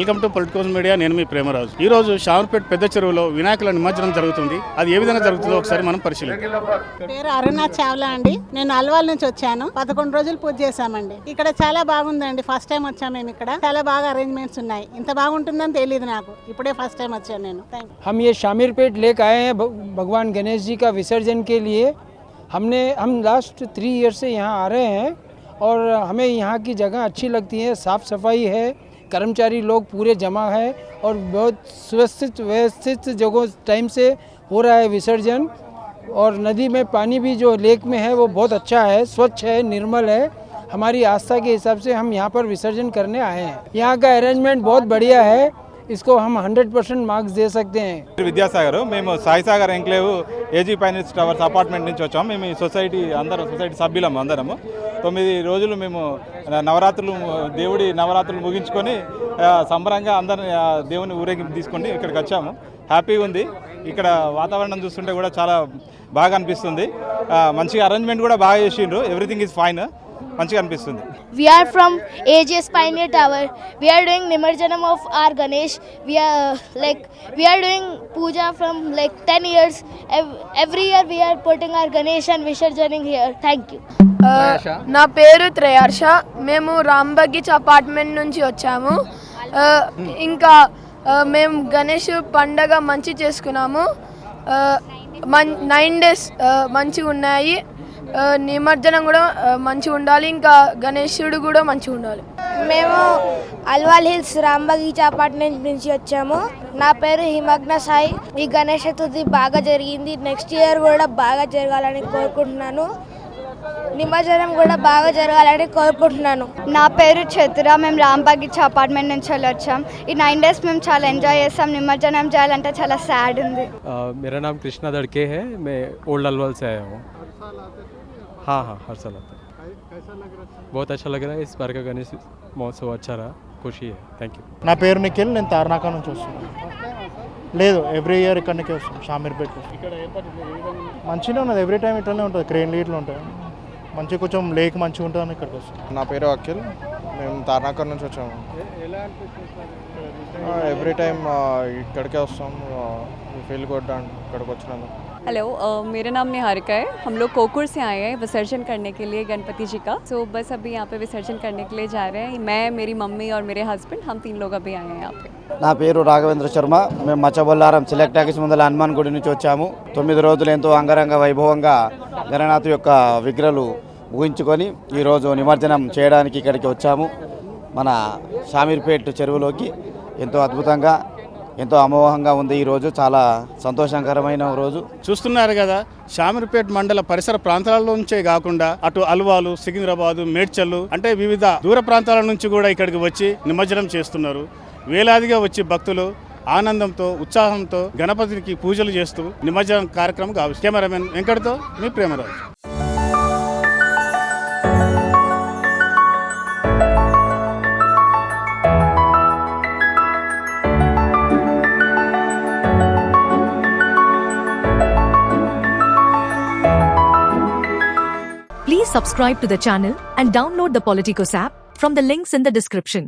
Welcome to political media నేను మీ ప్రేమరాజు ఈ రోజు షావర్పేట్ పెద్ద చెరువులో వినాయకుల నిమజ్జనం జరుగుతుంది అది ఏ విధంగా జరుగుతుందో ఒకసారి మనం పరిశీలిద్దాం పేరు అరుణ చావ్లా అండి నేను అల్వాల్ నుంచి వచ్చాను పదకొండు రోజులు పూజ చేశామండి ఇక్కడ చాలా బాగుందండి ఫస్ట్ టైం వచ్చాము మేము ఇక్కడ చాలా బాగా అరేంజ్మెంట్స్ ఉన్నాయి ఇంత బాగుంటుందని తెలియదు నాకు ఇప్పుడే ఫస్ట్ టైం వచ్చాను నేను థ్యాంక్ हम ये शामिरपेट लेक आए हैं भ- भगवान गणेश जी का विसर्जन के लिए हमने हम लास्ट थ्री ईयर से यहाँ आ रहे हैं और हमें यहाँ की जगह अच्छी लगती है साफ़ सफाई है कर्मचारी लोग पूरे जमा है और बहुत सुव्यवस्थित व्यवस्थित जगहों टाइम से हो रहा है विसर्जन और नदी में पानी भी जो लेक में है वो बहुत अच्छा है स्वच्छ है निर्मल है हमारी आस्था के हिसाब से हम यहाँ पर विसर्जन करने आए हैं यहाँ का अरेंजमेंट बहुत बढ़िया है इसको हम 100 परसेंट मार्क्स दे सकते हैं విద్యాసాగర్ మేము సాయిసాగర్ ఎంక్లేవ్ ఏజీ పైనల్స్ టవర్స్ అపార్ట్మెంట్ నుంచి వచ్చాము మేము ఈ సొసైటీ అందరం సొసైటీ సభ్యులం అందరము తొమ్మిది రోజులు మేము నవరాత్రులు దేవుడి నవరాత్రులు ముగించుకొని సంబరంగా అందరిని దేవుని ఊరేగింపు తీసుకొని ఇక్కడికి వచ్చాము. హ్యాపీగా ఉంది. ఇక్కడ వాతావరణం చూస్తుంటే కూడా చాలా బాగా అనిపిస్తుంది. మంచిగా అరేంజ్మెంట్ కూడా బాగా చేసిండ్రు. ఎవ్రీథింగ్ ఈజ్ ఫైన్ మంచిగా అనిపిస్తుంది. We from from AJS tower Tower. Doing నిమజ్జనం of our Ganesh our like We doing puja from like ten years every year 10 years. Our Ganesh and విసర్జనింగ్ here thank you నా పేరు త్రయార్ష. మేము రాంబగీచ్ apartment నుంచి వచ్చాము. ఇంకా మేము గణేష్ పండగ మంచి చేసుకున్నాము. నైన్ డేస్ మంచిగా ఉన్నాయి. నిమజ్జనం కూడా మంచిగా ఉండాలి. ఇంకా గణేశుడు కూడా మంచిగా ఉండాలి. మేము అల్వాల్ హిల్స్ రాంబగీచ్ అపార్ట్మెంట్ నుంచి వచ్చాము. నా పేరు హిమగ్న సాయి. ఈ గణేష్ చతుర్థి బాగా జరిగింది. నెక్స్ట్ ఇయర్ కూడా బాగా జరగాలని కోరుకుంటున్నాను. నిమజ్జనం కూడా బాగా జరగాలని కోరుకుంటున్నాను నా పేరు చతుర మేము రాంబాగిచ్చ అపార్ట్మెంట్ నుంచి వెళ్ళి వచ్చాం ఈ నైన్ డేస్ మేము చాలా ఎంజాయ్ చేస్తాం నిమజ్జనం చేయాలంటే చాలా సాడ్ ఉంది अ, मेरा नाम कृष्णा दड़के है मैं ओल्ड अलवल से आया हूँ हाँ हाँ हर साल आता है बहुत अच्छा लग रहा है इस बार का गणेश महोत्सव अच्छा रहा खुशी है थैंक यू నా పేరు నిఖిల్ నేను తార్నాక నుంచి వస్తున్నాను లేదు ఎవ్రీ ఇయర్ ఇక్కడికే వస్తాం షామీర్పేట మంచిగా ఉన్నది ఎవ్రీ టైం ఇట్లనే ఉంటుంది క్రెయిన్ లీట్లు ఉంటాయి మంచిగా కొంచెం లేక్ మంచిగా ఉంటుందని ఇక్కడికి వస్తాం నా పేరు అఖిల్ మేము తార్నాకర్ నుంచి వచ్చాము ఎవ్రీ టైం ఇక్కడికే వస్తాం ఫీల్ గుడ్ అండ్ ఇక్కడికి వచ్చినందుకు हेलो अ, मेरा नाम निहारिका है हम लोग कोकुर से आए हैं विसर्जन करने के लिए गणपति जी का सो बस अभी यहाँ पे विसर्जन करने के लिए जा रहे हैं मैं मेरी मम्मी और मेरे हस्बैंड हम तीन लोग अभी आए हैं यहाँ पे నా పేరు రాఘవేంద్ర శర్మ. మేము మచ్చబొల్లారం సెలెక్ట్ టాకీస్ ముందల హనుమాన్ గుడి నుంచి వచ్చాము. తొమ్మిది రోజులు ఎంతో అంగరంగ వైభవంగా గణనాథ్ యొక్క విగ్రహాలు ఊహించుకొని ఈరోజు నిమజ్జనం చేయడానికి ఇక్కడికి వచ్చాము. మన షామీర్పేట్ చెరువులోకి ఎంతో అద్భుతంగా ఎంతో అమోహంగా ఉంది ఈరోజు చాలా సంతోషకరమైన రోజు. చూస్తున్నారు కదా షామీర్పేట్ మండల పరిసర ప్రాంతాల నుంచే కాకుండా అటు అల్వాలు సికింద్రాబాదు మేడ్చల్లు అంటే వివిధ దూర ప్రాంతాల నుంచి కూడా ఇక్కడికి వచ్చి నిమజ్జనం చేస్తున్నారు. వేలాదిగా వచ్చే భక్తులు ఆనందంతో ఉత్సాహంతో గణపతికి పూజలు చేస్తూ నిమజ్జనం కార్యక్రమం కావచ్చు కెమెరామెన్ వెంకటతో మీ Premaraju Please subscribe to the channel and download the Politicos app from the links in the description.